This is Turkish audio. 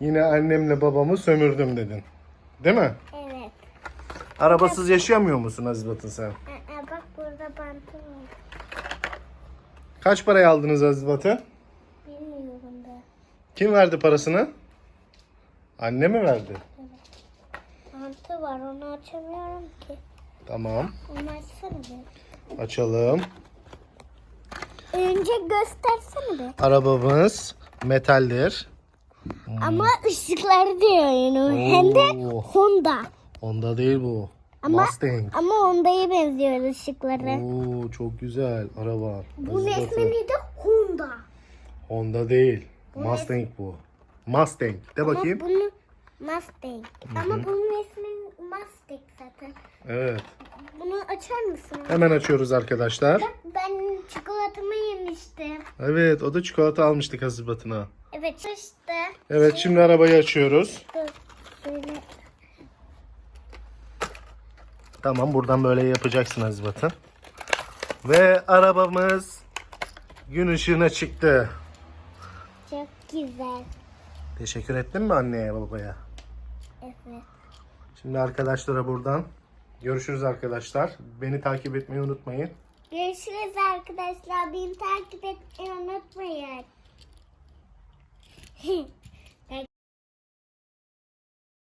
Yine annemle babamı sömürdüm dedin. Değil mi? Evet. Arabasız yaşayamıyor musun Aziz Batın sen? Aa, bak burada bantı var. Kaç paraya aldınız Aziz Batı? Bilmiyorum da. Kim verdi parasını? Anne mi verdi? Bantı var onu açamıyorum ki. Tamam. Onu açsana bir. Açalım. Önce göstersene bir. Arabamız metaldir. Ama ışıkları diyor yani. Hem de Oo. Honda. Honda değil bu. Ama, Mustang. ama Honda'ya benziyor ışıkları. Oo çok güzel araba. Batı. ismi de Honda. Honda değil. Mustang bu. Mustang. De bakayım. Ama bunu Mustang. Ama bunun ismi Mustang zaten. Evet. Bunu açar mısın? Hemen açıyoruz arkadaşlar. Bak ben çikolatamı yemiştim. Evet o da çikolata almıştık Aziz Batı'na. Evet işte. Evet şimdi arabayı açıyoruz. Böyle. Tamam buradan böyle yapacaksın Aziz Batı. Ve arabamız gün ışığına çıktı. Çok güzel. Teşekkür ettin mi anneye babaya? Evet. Şimdi arkadaşlara buradan görüşürüz arkadaşlar. Beni takip etmeyi unutmayın. Görüşürüz arkadaşlar. Beni takip etmeyi unutmayın. Hey.